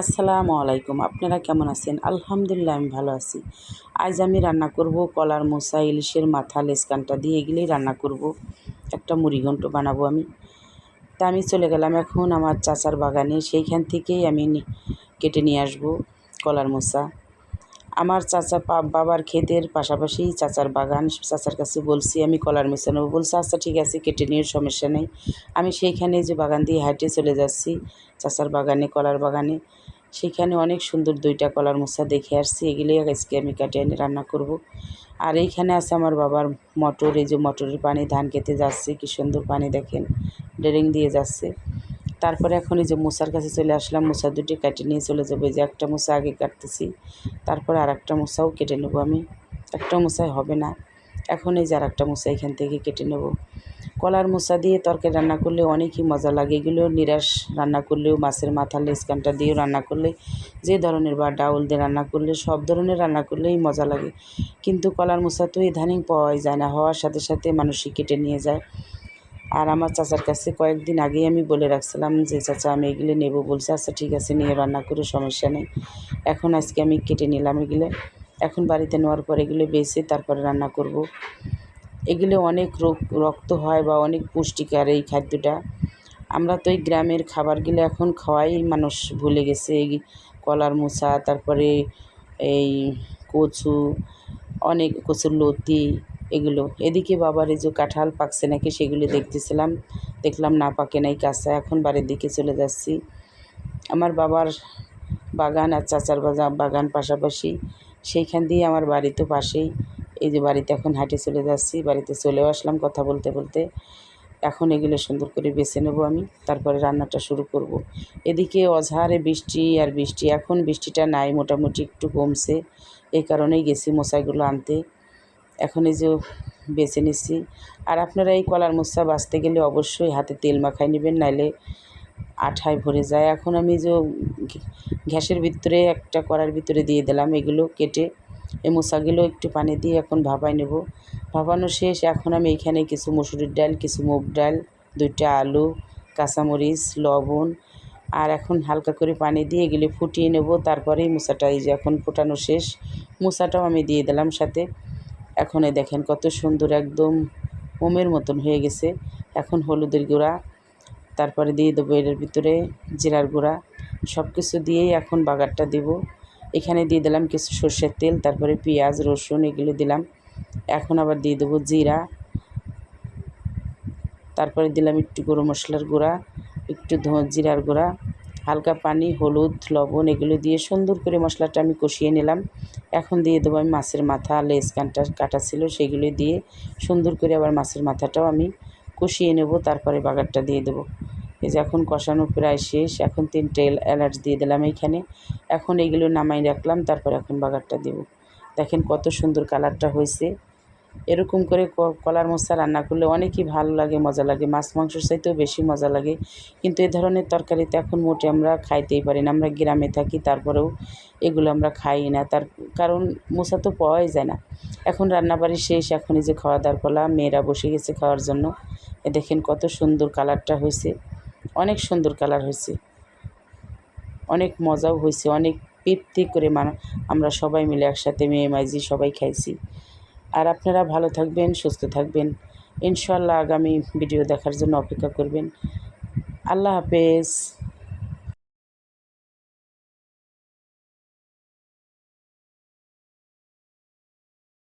আসসালামু আলাইকুম। আপনারা কেমন আছেন? আলহামদুলিল্লাহ, আমি ভালো আছি। আজ আমি রান্না করব কলার মোসা, ইলিশের মাথা লেসকানটা দিয়ে এগুলোই রান্না করব। একটা মুড়িঘণ্ট বানাবো আমি। তা আমি চলে গেলাম এখন আমার চাচার বাগানে। সেইখান থেকেই আমি কেটে নিয়ে আসব কলার মোসা। আমার চাচা বাবার ক্ষেতের পাশাপাশি চাচার বাগান। চাচার কাছে বলছি, আমি কলার মোসা নেব। বলছে আচ্ছা ঠিক আছে, কেটে নিয়ে সমস্যা নেই। আমি সেইখানে যে বাগান দিয়ে হাঁটে চলে যাচ্ছি, চাচার বাগানে, কলার বাগানে। সেখানে অনেক সুন্দর দুইটা কলার মোসা দেখে আসছি। এগুলোই আজকে আমি কাটে এনে রান্না করব। আর এইখানে আছে আমার বাবার মটর, এই যে মটরের পানি, ধান খেতে যাচ্ছে, কি সুন্দর পানি দেখেন ড্রেরিং দিয়ে যাচ্ছে। তারপরে এখন এই যে মোসার কাছে চলে আসলাম মোসা দুটি কেটে নিয়ে চলে যাব। যে একটা মোসা আগে কাটতেছি, তারপরে আর একটা মোসাও কেটে নেব আমি। একটা মোসাই হবে না। এখন এই যে আর একটা মোসা এখান থেকে কেটে নেব। কলার মোসা দিয়ে তরকারি রান্না করলে অনেকই মজা লাগে। এগুলো নিরাশ রান্না করলেও মাছের মাথা লেসকানটা দিয়েও রান্না করলে, যে ধরনের বা ডাউল দিয়ে রান্না করলে সব ধরনের রান্না করলেই মজা লাগে। কিন্তু কলার মোসা তো ইদানিং পাওয়াই যায় না, হওয়ার সাথে সাথে মানুষই কেটে নিয়ে যায়। আর আমার চাচার কাছে কয়েকদিন আগেই আমি বলে রাখছিলাম যে, চাচা, আমি এগুলো নেব। বলছে আচ্ছা ঠিক আছে, নিয়ে রান্না করে, সমস্যা নেই। এখন আজকে আমি কেটে নিলাম এগুলো। এখন বাড়িতে নেওয়ার পর এগুলো বেছে তারপরে রান্না করব। এগুলো অনেক রোগ, রক্ত হয় বা অনেক পুষ্টিকর এই খাদ্যটা। আমরা তো এই গ্রামের খাবারগুলো এখন খাওয়াই, মানুষ ভুলে গেছে। এই কলার মোচা তারপরে এই কচু, অনেক কচুর লতি এগুলো। এদিকে বাবার এই যে কাঁঠাল পাকছে নাকি সেগুলো দেখতেছিলাম। দেখলাম না পাকে নাই কাঁচা, এখন বাড়ির দিকে চলে যাচ্ছি। আমার বাবার বাগান আর চাচার বাগা- বাগান পাশাপাশি। সেইখান দিয়ে আমার বাড়ি তো পাশেই। এই যে বাড়িতে এখন হাঁটে চলে যাচ্ছি, বাড়িতে চলেও আসলাম কথা বলতে বলতে। এখন এগুলো সুন্দর করে বেছে নেব আমি, তারপরে রান্নাটা শুরু করব। এদিকে অঝারে বৃষ্টি আর বৃষ্টি, এখন বৃষ্টিটা নাই, মোটামুটি একটু কমছে। এই কারণেই গেছি মশাইগুলো আনতে। এখন এই যে বেছে নিচ্ছি। আর আপনারা এই কলার মোচা বাঁচতে গেলে অবশ্যই হাতে তেল মাখাই নেবেন, নাইলে আঠায় ভরে যায়। এখন আমি যে গ্যাসের ভিতরে একটা কড়ার ভিতরে দিয়ে দিলাম, এগুলো কেটে এই মোচাগুলো একটু পানি দিয়ে এখন ভাপাই নেব। ভাপানো শেষ, এখন আমি এখানে কিছু মসুরির ডাল, কিছু মুগ ডাল, দুইটা আলু, কাঁচামরিচ, লবণ আর এখন হালকা করে পানি দিয়ে এগুলি ফুটিয়ে নেব। তারপরেই মোচাটা এই যে এখন ফোটানো শেষ মোচাটাও আমি দিয়ে দিলাম সাথে। এখন দেখেন কত সুন্দর একদম মোমের মতন হয়ে গেছে। এখন হলুদের গুঁড়া, তারপরে দিয়ে দেবো এর ভিতরে জিরার গুঁড়া। সব কিছু দিয়েই এখন বাগারটা দেব। এখানে দিয়ে দিলাম কিছু সর্ষের তেল, তারপরে পেঁয়াজ, রসুন এগুলো দিলাম। এখন আবার দিয়ে দেবো জিরা। তারপরে দিলাম একটু গরম মশলার গুঁড়া, একটু জিরার গুঁড়া, হালকা পানি, হলুদ, লবণ এগুলো দিয়ে সুন্দর করে মশলাটা আমি কষিয়ে নিলাম। এখন দিয়ে দেবো আমি মাছের মাথা লেস কানটা কাটা ছিল সেগুলো দিয়ে সুন্দর করে আবার মাছের মাথাটাও আমি কষিয়ে নেব, তারপরে বাগারটা দিয়ে দেবো। এই যে এখন কষানো প্রায় শেষ, এখন তিনটে এল- এলাচ দিয়ে দিলাম এইখানে। এখন এগুলো নামাই রাখলাম, তারপর এখন বাগারটা দেব। দেখেন কত সুন্দর কালারটা হয়েছে। এরকম করে কলার মোচা রান্না করলে অনেকই ভালো লাগে, মজা লাগে। মাছ মাংসর চাইতেও বেশি মজা লাগে। কিন্তু এ ধরনের তরকারিতে এখন মোটে আমরা খাইতেই পারি না। আমরা গ্রামে থাকি, তারপরেও এগুলো আমরা খাই না। তার কারণ মোচা তো পাওয়াই যায় না। এখন রান্নাবাড়ি শেষ, এখন এই যে খাওয়া দাওয়ার পালা মেয়েরা বসে গেছে খাওয়ার জন্য। দেখেন কত সুন্দর কালারটা হয়েছে। অনেক সুন্দর কালার হয়েছে। অনেক মজাও হয়েছে, অনেক তৃপ্তি করে মান, আমরা সবাই মিলে একসাথে মেয়ে মাইজি সবাই খাইছি। আর আপনারা ভালো থাকবেন, সুস্থ থাকবেন। ইনশাল্লাহ আগামী ভিডিও দেখার জন্য অপেক্ষা করবেন। আল্লাহ হাফেজ।